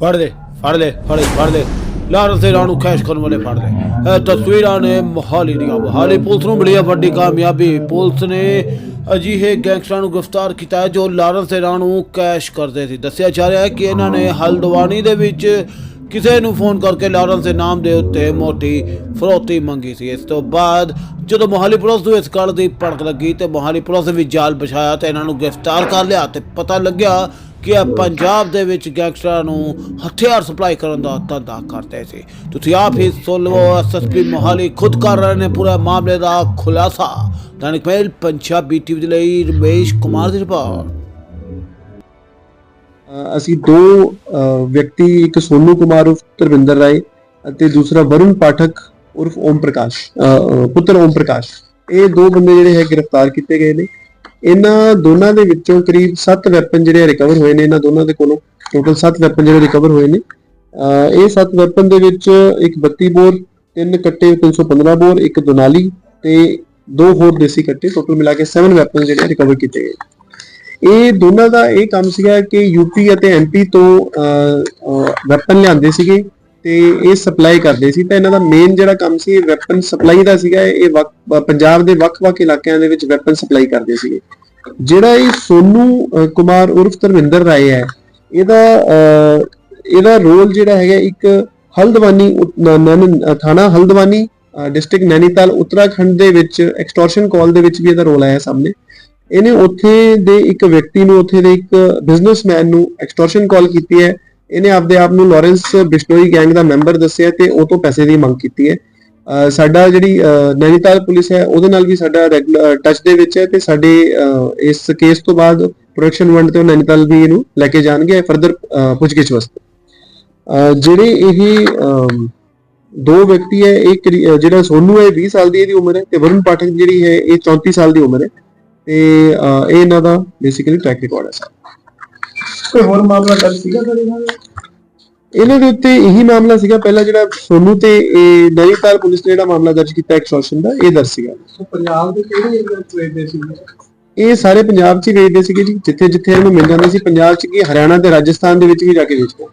ਫੜ ਲੈ ਫੜ ਲੈ ਫੜ ਲੈ ਫੜ ਲੈ ਲਾਰੈਂਸ ਦੇ ਨਾਂ ਨੂੰ ਕੈਸ਼ ਕਰਨ ਵਾਲੇ ਫੜ ਲੈ ਇਹ ਤਸਵੀਰਾਂ ਨੇ ਮੋਹਾਲੀ ਦੀਆਂ। ਮੋਹਾਲੀ ਪੁਲਿਸ ਨੂੰ ਮਿਲੀ ਹੈ ਵੱਡੀ ਕਾਮਯਾਬੀ। ਪੁਲਿਸ ਨੇ ਅਜਿਹੇ ਗੈਂਗਸਟਰਾਂ ਨੂੰ ਗ੍ਰਿਫਤਾਰ ਕੀਤਾ ਜੋ ਲਾਰੈਂਸ ਦੇ ਨਾਂ ਨੂੰ ਕੈਸ਼ ਕਰਦੇ ਸੀ। ਦੱਸਿਆ ਜਾ ਰਿਹਾ ਹੈ ਕਿ ਇਹਨਾਂ ਨੇ ਹਲਦਵਾਨੀ ਦੇ ਵਿੱਚ ਕਿਸੇ ਨੂੰ ਫੋਨ ਕਰਕੇ ਲਾਰੈਂਸ ਦੇ ਨਾਮ ਦੇ ਉੱਤੇ ਮੋਟੀ ਫਰੋਤੀ ਮੰਗੀ ਸੀ। ਇਸ ਤੋਂ ਬਾਅਦ ਜਦੋਂ ਮੋਹਾਲੀ ਪੁਲਿਸ ਨੂੰ ਇਸ ਗੱਲ ਦੀ ਭੜਕ ਲੱਗੀ ਤੇ ਮੋਹਾਲੀ ਪੁਲਿਸ ਵੀ ਜਾਲ ਵਿਛਾਇਆ ਤੇ ਇਹਨਾਂ ਨੂੰ ਗ੍ਰਿਫਤਾਰ ਕਰ ਲਿਆ ਤੇ ਪਤਾ ਲੱਗਿਆ ਕਿ ਪੰਜਾਬ ਦੇ ਵਿੱਚ ਗੈਂਗਸਟਰਾਂ ਨੂੰ ਹਥਿਆਰ ਸਪਲਾਈ ਕਰਨ ਦਾ ਧੰਦਾ ਕਰਦੇ ਸੀ। ਤੁਸੀਂ ਆਪ ਹੀ ਸੁਣ ਲਓ ਐਸਐਸਪੀ ਮੋਹਾਲੀ ਖੁਦ ਕਰ ਰਹੇ ਨੇ ਪੂਰੇ ਮਾਮਲੇ ਦਾ ਖੁਲਾਸਾ। ਦੈਨਿਕ ਮੇਲ, ਪੰਜਾਬੀ ਟੀਵੀ ਦੇ ਲਈ ਰਮੇਸ਼ ਕੁਮਾਰ ਦੀ ਰਿਪੋਰਟ। ਅਸੀਂ ਦੋ ਵਿਅਕਤੀ, ਇੱਕ ਸੋਨੂ ਕੁਮਾਰ ਉਰਫ ਧਰਮਿੰਦਰ ਰਾਏ ਅਤੇ ਦੂਸਰਾ ਵਰੁਣ ਪਾਠਕ ਉਰਫ ਓਮ ਪ੍ਰਕਾਸ਼ ਪੁੱਤਰ ਓਮ ਪ੍ਰਕਾਸ਼। ਇਹ ਦੋ ਬੰਦੇ ਜਿਹੜੇ ਹੈ ਗ੍ਰਿਫਤਾਰ ਕੀਤੇ ਗਏ ਨੇ। ਇਹਨਾਂ ਦੋਨਾਂ ਦੇ ਵਿੱਚੋਂ ਕਰੀਬ 7 ਵੈਪਨ ਜਿਹੜੇ ਰਿਕਵਰ ਹੋਏ ਨੇ ਇਹਨਾਂ ਦੋਨਾਂ ਦੇ ਕੋਲੋਂ ਟੋਟਲ 7 ਵੈਪਨ ਜਿਹੜੇ ਰਿਕਵਰ ਹੋਏ ਨੇ। ਅ, ਇਹ 7 ਵੈਪਨ ਦੇ ਵਿੱਚ ਇੱਕ 32 ਬੋਰ ਤਿੰਨ ਕੱਟੇ 315 ਬੋਰ ਇੱਕ ਦੁਨਾਲੀ ਤੇ ਦੋ ਹੋਰ ਦੇਸੀ ਕੱਟੇ। ਟੋਟਲ ਮਿਲਾ ਕੇ 7 ਵੈਪਨ ਜਿਹੜੇ ਰਿਕਵਰ ਕੀਤੇ ਗਏ। ਇਹ ਦੋਨਾਂ ਦਾ ਇਹ ਕੰਮ ਸੀਗਾ ਕਿ ਯੂਪੀ ਅਤੇ ਐਮਪੀ ਤੋਂ ਵੈਪਨ ਲਿਆਂਦੇ ਸੀਗੇ। ਤੇ ਇਹ ਸਪਲਾਈ ਕਰਦੇ ਸੀ, ਤਾਂ ਇਹਨਾਂ ਦਾ ਮੇਨ ਜਿਹੜਾ ਕੰਮ ਸੀ, ਇਹ ਵੈਪਨ ਸਪਲਾਈ ਦਾ ਸੀਗਾ, ਇਹ ਵੱਖ- ਪੰਜਾਬ ਦੇ ਵੱਖ-ਵੱਖ ਇਲਾਕਿਆਂ ਦੇ ਵਿੱਚ ਵੈਪਨ ਸਪਲਾਈ ਕਰਦੇ ਸੀਗੇ। ਜਿਹੜਾ ਇਹ ਸੋਨੂ ਕੁਮਾਰ ਉਰਫ ਧਰਮਿੰਦਰ ਰਾਏ ਹੈ, ਇਹਦਾ ਇਹਦਾ ਰੋਲ ਜਿਹੜਾ ਹੈਗਾ ਇੱਕ ਹਲਦਵਾਨੀ ਥਾਣਾ ਹਲਦਵਾਨੀ ਡਿਸਟ੍ਰਿਕਟ ਨੈਨੀਤਾਲ, ਉੱਤਰਾਖੰਡ ਦੇ ਵਿੱਚ ਐਕਸਟੋਰਸ਼ਨ ਕਾਲ ਦੇ ਵਿੱਚ ਵੀ ਇਹਦਾ ਰੋਲ ਆਇਆ ਸਾਹਮਣੇ। ਇਹਨੇ ਉੱਥੇ ਦੇ ਇੱਕ ਵਿਅਕਤੀ ਨੂੰ, ਉੱਥੇ ਦੇ ਇੱਕ ਬਿਜ਼ਨਸਮੈਨ ਨੂੰ ਐਕਸਟੋਰਸ਼ਨ ਕਾਲ ਕੀਤੀ ਹੈ। ਇਹਨੇ ਆਪਦੇ ਆਪ ਨੂੰ ਲਾਰੈਂਸ ਬਿਸ਼ਨੋਈ ਗੈਂਗ ਦਾ ਮੈਂਬਰ ਦੱਸਿਆ ਤੇ ਉਹ ਤੋਂ ਪੈਸੇ ਦੀ ਮੰਗ ਕੀਤੀ ਹੈ। ਸਾਡਾ ਜਿਹੜੀ ਨੈਨੀਤਾਲ ਪੁਲਿਸ ਹੈ, ਉਹਦੇ ਨਾਲ ਵੀ ਸਾਡਾ ਰੈਗੂਲਰ ਟੱਚ ਦੇ ਵਿੱਚ ਹੈ ਤੇ ਸਾਡੇ ਇਸ ਕੇਸ ਤੋਂ ਬਾਅਦ ਪ੍ਰੋਟੈਕਸ਼ਨ ਵੰਡ ਤੇ ਉਹ ਨੈਨੀਤਾਲ ਵੀ ਇਹਨੂੰ ਲੈ ਕੇ ਜਾਣਗੇ ਫਰਦਰ ਪੁੱਛਗਿੱਛ ਵਾਸਤੇ। ਜਿਹੜੇ ਇਹ ਦੋ ਵਿਅਕਤੀ ਹੈ ਇੱਕ ਕਰੀ- ਜਿਹੜਾ ਸੋਨੂ ਹੈ, ਇਹ 20 ਸਾਲ ਦੀ ਇਹਦੀ ਉਮਰ ਹੈ ਤੇ ਵਰੁਣ ਪਾਠਕ ਜਿਹੜੀ ਹੈ, ਇਹ 34 ਸਾਲ ਦੀ ਉਮਰ ਹੈ ਤੇ ਇਹ ਇਹਨਾਂ ਦਾ ਬੇਸਿਕਲੀ ਟਰੈਕ ਰਿਕਾਰਡ ਹੈ। ਸਰ ਕੋਈ ਹੋਰ ਮਾਮਲਾ ਦਰਜ ਸੀਗਾ ਤੁਹਾਡੇ ਨਾਲ? ਇਹਨਾਂ ਦੇ ਉੱਤੇ ਇਹੀ ਮਾਮਲਾ ਸੀਗਾ ਪਹਿਲਾਂ ਜਿਹੜਾ ਸੋਨੂ ਤੇ ਇਹ ਨੈਨੀਤਾਲ ਪੁਲਿਸ ਨੇ ਜਿਹੜਾ ਮਾਮਲਾ ਦਰਜ ਕੀਤਾ ਐਕਸਟੋਰਸ਼ਨ ਦਾ ਇਹ ਦਰਜ ਸੀਗਾ। ਸੋ ਪੰਜਾਬ ਦੇ ਕਿਹੜੇ ਏਰੀਆ ਚ ਵੇਚਦੇ ਸੀ? ਇਹ ਸਾਰੇ ਪੰਜਾਬ 'ਚ ਹੀ ਵੇਚਦੇ ਸੀਗੇ ਜੀ ਜਿੱਥੇ ਜਿੱਥੇ ਇਹਨੂੰ ਮਿਲ ਜਾਂਦੇ ਸੀ ਪੰਜਾਬ 'ਚ ਕੀ ਹਰਿਆਣਾ ਤੇ ਰਾਜਸਥਾਨ ਦੇ ਵਿੱਚ ਵੀ ਜਾ ਕੇ ਵੇਚਦੇ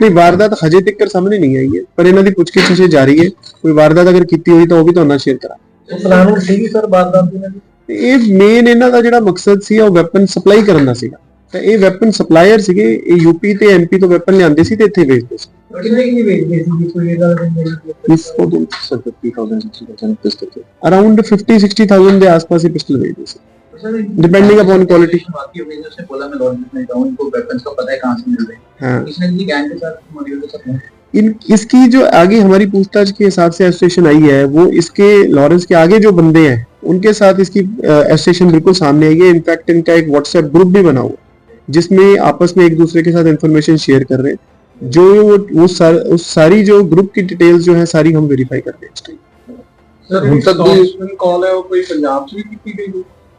ਨਹੀਂ ਵਾਰਦਾਤ ਹਜੇ ਤੱਕ ਸਾਹਮਣੇ ਨਹੀਂ ਆਈ ਹੈ ਪਰ ਇਹਨਾਂ ਦੀ ਪੁੱਛਗਿੱਛ ਜਾਰੀ ਹੈ। ਕੋਈ ਵਾਰਦਾਤ ਅਗਰ ਕੀਤੀ ਹੋਈ ਤਾਂ ਉਹ ਵੀ ਤੁਹਾਨੂੰ ਨਾਲ ਸ਼ੇਅਰ ਕਰਾਂ ਪਲਾਨਿੰਗ ਸੀਗੀ ਸਰ ਇਹਨਾਂ ਦੀ? ਤੇ ਇਹ ਮੇਨ ਇਹਨਾਂ ਦਾ ਜਿਹੜਾ ਮਕਸਦ ਸੀ ਉਹ ਵੈਪਨ ਸਪਲਾਈ ਕਰਨ ਦਾ ਸੀਗਾ ਤਾਂ ਇਹ ਵੈਪਨ ਸਪਲਾਇਰ ਸੀਗੇ ਇਹ ਯੂਪੀ ਤੇ ਐਮਪੀ ਤੋਂ ਵੈਪਨ ਲਿਆਂਦੇ ਸੀ ਤੇ ਇੱਥੇ ਵੇਚਦੇ ਸੀ ਕਿੰਨੇ ਕਿੰਨੇ ਵੇਚਦੇ ਸੀ ਕੋਈ ਇਹਦਾ ਨਹੀਂ ਇਸ ਤੋਂ 50000 ਪਿਸਟਲ ਅਰਾਊਂਡ 50 60000 ਦੇ ਆਸ-ਪਾਸ ਹੀ ਪਿਸਟਲ ਵੇਚਦੇ ਸੀ सर Depending upon quality. बाकी होगी जैसे बोला मैं लॉन्च में जाऊं इनको वेपन्स का पता है कहां से मिल रहे हैं हाँ इसने भी गैंग के साथ मॉड्यूल के साथ इन इसकी जो आगे हमारी पूछताछ के हिसाब से एसोसिएशन आई है वो इसके लॉरेंस के आगे जो बंदे हैं उनके साथ इसकी एसोसिएशन बिल्कुल सामने आई है इनफैक्ट इनका एक व्हाट्सएप ग्रुप भी बना हुआ है जिसमें आपस में एक दूसरे के साथ इंफॉर्मेशन शेयर कर रहे हैं जो वो वो सार, उस सारी जो ग्रुप की डिटेल्स जो है सारी हम वेरीफाई करते हैं इस time। सर ਹੁਣ ਤੱਕ ਦੀ- कॉल है वो कोई पंजाब से भी की गई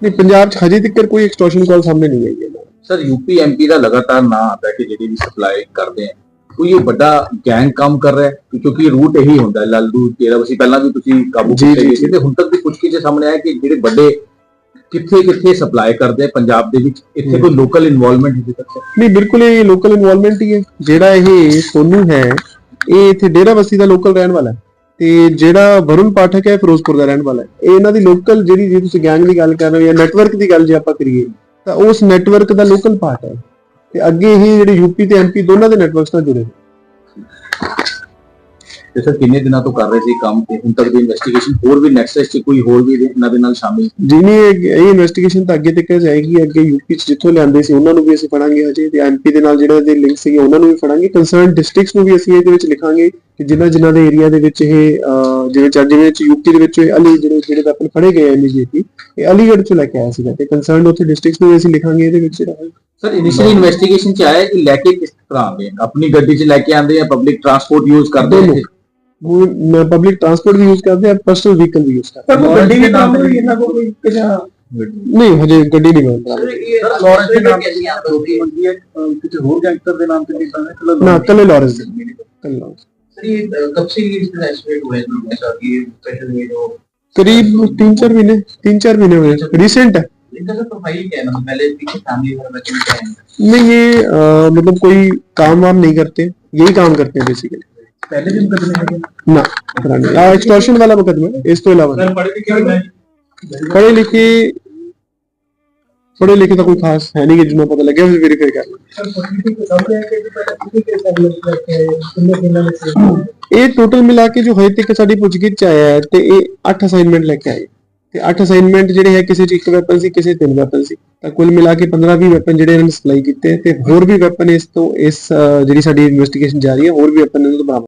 नहीं पंजाब 'ਚ ਹਜੇ ਤੱਕ ਕੋਈ ਐਕਸਟੋਰਸ਼ਨ ਕਾਲ ਸਾਹਮਣੇ ਨਹੀਂ ਆਈ ਹੈ ਸਰ ਯੂਪੀ ਐਮਪੀ ਦਾ ਲਗਾਤਾਰ ਨਾਂ ਆਉਂਦਾ ਹੈ ਕਿ ਜਿਹੜੀ ਵੀ ਸਪਲਾਈ ਕਰਦੇ ਆ ਕੋਈ ਇਹ ਵੱਡਾ ਗੈਂਗ ਕੰਮ ਕਰ ਰਿਹਾ ਹੈ? ਕਿਉਂਕਿ ਰੂਟ ਇਹੀ ਹੁੰਦਾ ਹੈ ਲਾਲੂ ਜਿਹੜਾ ਅਸੀਂ ਪਹਿਲਾਂ ਵੀ ਤੁਸੀਂ ਕਾਬੂ ਕੀਤੇ ਸੀ ਤੇ ਹੁਣ ਤੱਕ ਦੀ ਪੁੱਛਗਿੱਛ ਸਾਹਮਣੇ ਆਇਆ ਕਿ ਜਿਹੜੇ ਵੱਡੇ ਕਿੱਥੇ ਕਿੱਥੇ ਸਪਲਾਈ ਕਰਦੇ ਆ ਪੰਜਾਬ ਦੇ ਵਿੱਚ ਇੱਥੇ ਕੋਈ ਲੋਕਲ ਇਨਵੋਲਵਮੈਂਟ ਹਜੇ ਤੱਕ ਨਹੀਂ ਬਿਲਕੁਲ ਇਹ ਲੋਕਲ ਇਨਵੋਲਵਮੈਂਟ ਹੀ ਹੈ। ਜਿਹੜਾ ਇਹ ਸੋਨੂ ਹੈ ਇਹ ਇੱਥੇ ਡੇਰਾ ਬਸੀ ਦਾ ਲੋਕਲ ਰਹਿਣ ਵਾਲਾ ਹੈ। ਤੇ ਜਿਹੜਾ ਵਰੁਣ ਪਾਠਕ ਹੈ ਫਿਰੋਜ਼ਪੁਰ ਦਾ ਰਹਿਣ ਵਾਲਾ ਹੈ। ਇਹ ਇਹਨਾਂ ਦੀ ਲੋਕਲ ਜਿਹੜੀ ਜੇ ਤੁਸੀਂ ਗੈਂਗ ਦੀ ਗੱਲ ਕਰ ਰਹੇ ਹੋ ਜਾਂ ਨੈਟਵਰਕ ਦੀ ਗੱਲ ਜੇ ਆਪਾਂ ਕਰੀਏ ਤਾਂ ਉਸ ਨੈਟਵਰਕ ਦਾ ਲੋਕਲ ਪਾਰਟ ਹੈ। ਤੇ ਅੱਗੇ ਇਹ ਜਿਹੜੇ ਯੂਪੀ ਤੇ ਐਮਪੀ ਦੋਨਾਂ ਦੇ ਨੈਟਵਰਕਸ ਨਾਲ ਜੁੜੇ ਤੇ ਸਰ ਕਿੰਨੇ ਦਿਨਾਂ ਤੋਂ ਕਰ ਰਹੇ ਸੀ ਕੰਮ? ਤੇ ਹੁਣ ਤੱਕ ਦੀ ਇਨਵੈਸਟੀਗੇਸ਼ਨ ਹੋਰ ਵੀ ਨੈਕਸਟ ਚ ਕੋਈ ਹੋਰ ਵੀ ਇਹਨਾਂ ਦੇ ਨਾਲ ਸ਼ਾਮਿਲ? ਜਿਨੀ ਇਹ ਇਨਵੈਸਟੀਗੇਸ਼ਨ ਤਾਂ ਅੱਗੇ ਤੱਕ ਜਾਏਗੀ ਅੱਗੇ ਯੂਪੀ ਚ ਜਿੱਥੋਂ ਲਿਆਂਦੇ ਸੀ ਉਹਨਾਂ ਨੂੰ ਵੀ ਅਸੀਂ ਫੜਾਂਗੇ ਹਜੇ ਤੇ ਐਮਪੀ ਦੇ ਨਾਲ ਜਿਹੜੇ ਦੇ ਲਿੰਕ ਸੀਗੇ ਉਹਨਾਂ ਨੂੰ ਵੀ ਫੜਾਂਗੇ। ਕੰਸਰਨ ਡਿਸਟ੍ਰਿਕਟਸ ਨੂੰ ਵੀ ਅਸੀਂ ਇਹਦੇ ਵਿੱਚ ਲਿਖਾਂਗੇ ਕਿ ਜਿਨ੍ਹਾਂ ਜਿਨ੍ਹਾਂ ਦੇ ਏਰੀਆ ਦੇ ਵਿੱਚ ਇਹ ਜਿਹਦੇ ਚ ਜਿਹਦੇ ਵਿੱਚ ਯੂਪੀ ਦੇ ਵਿੱਚ ਅਲੀ ਜਿਹੜੇ ਜਿਹੜੇ ਵੈਪਨ ਫੜੇ ਗਏ ਐਮਜੀਪੀ ਇਹ ਅਲੀਗੜ੍ਹ ਤੋਂ ਲੈ ਕੇ ਆਇਆ ਸੀਗਾ ਤੇ ਕੰਸਰਨਡ ਉੱਥੇ ਡਿਸਟ੍ਰਿਕਟਸ ਨੂੰ ਅਸੀਂ ਲਿਖਾਂਗੇ ਇਹਦੇ ਵਿੱਚ ਸਰ ਇਨੀਸ਼ੀਅਲ ਇਨਵੈਸਟੀਗੇਸ਼ਨ ਚ ਆਇਆ ਕਿ ਲੈ ਕੇ ਕਿਸ ਤਰ੍ਹਾਂ ਆਉਂਦੇ ਆ? ਆਪਣੀ ਗੱਡੀ 'ਚ ਲੈ ਕੇ ਆਉਂਦੇ ਆ ਪਬਲਿਕ ਟਰਾਂਸਪੋਰਟ ਯੂਜ਼ ਕਰਦੇ ਨੇ ਉਹ ਪਬਲਿਕ ਟਰਾਂਸਪੋਰਟ ਵੀ ਯੂਜ਼ ਕਰਦੇ ਆ ਪਰਸਨਲ ਵਹੀਕਲ ਵੀ ਯੂਜ਼ ਕਰਦੇ ਆ। ਗੱਡੀ ਵੀ ਕੰਮ ਨਹੀਂ ਇਹਨਾਂ ਕੋਲ ਕੋਈ ਕਿਹਦਾ ਨਹੀਂ ਹਜੇ ਗੱਡੀ ਨਹੀਂ ਮਿਲਦੀ ਲਾਰੈਂਸ ਦੇ ਨਾਮ ਤੇ ਆਉਂਦੀ ਹੈ ਕਿਤੇ ਹੋਰ ਗੈਂਗਸਟਰ ਦੇ ਨਾਮ ਤੇ ਨਹੀਂ ਨਾ ਕੱਲੇ ਲਾਰੈਂਸ ਦੇ ਕੱਲੇ ਲਾਰੈਂਸ सर ये कब से ये इसमें एक्सपेक्ट हुए हैं ऐसा कि स्पेशल ये जो करीब तीन चार महीने तीन चार महीने हुए रिसेंट है। है? मतलब है? नहीं ये मतलब कोई काम वाम नहीं करते। यही काम करते हैं बेसिकली पहले भी मुकदमे ना एक्सटॉर्शन वाला मुकदमा है। इस तो इलावा पढ़े लिखे ਪੜ੍ਹੇ ਲਿਖੇ ਤਾਂ ਕੋਈ ਖਾਸ ਹੈ ਨਹੀਂ ਕਿ ਜਿਹਨੂੰ ਪਤਾ ਲੱਗਿਆ ਫਿਰ ਵੈਰੀਫਾਈ ਕਰ ਲਾਂਗੇ ਇਹ ਟੋਟਲ ਮਿਲਾ ਕੇ ਜੋ ਹੋਏ ਤੱਕ ਸਾਡੀ ਪੁੱਛਗਿੱਛ ਚ ਆਇਆ ਹੈ ਤੇ ਇਹ 8 ਅਸਾਈਨਮੈਂਟ ਲੈ ਕੇ ਆਏ। ਤੇ 8 ਅਸਾਈਨਮੈਂਟ ਜਿਹੜੇ ਹੈ ਕਿਸੇ ਚ ਇੱਕ ਵੈਪਨ ਸੀ ਕਿਸੇ ਤਿੰਨ ਵੈਪਨ ਸੀ। ਤਾਂ ਕੁੱਲ ਮਿਲਾ ਕੇ 15 20 ਵੈਪਨ ਜਿਹੜੇ ਇਹਨਾਂ ਨੇ ਸਪਲਾਈ ਕੀਤੇ ਤੇ ਹੋਰ ਵੀ ਵੈਪਨ ਇਸ ਤੋਂ ਇਸ ਜਿਹੜੀ ਸਾਡੀ ਇਨਵੈਸਟੀਗੇਸ਼ਨ ਜਾਰੀ ਹੈ ਹੋਰ ਵੀ ਵੈਪਨ ਇਹਨਾਂ ਤੋਂ ਬਰਾਮਦ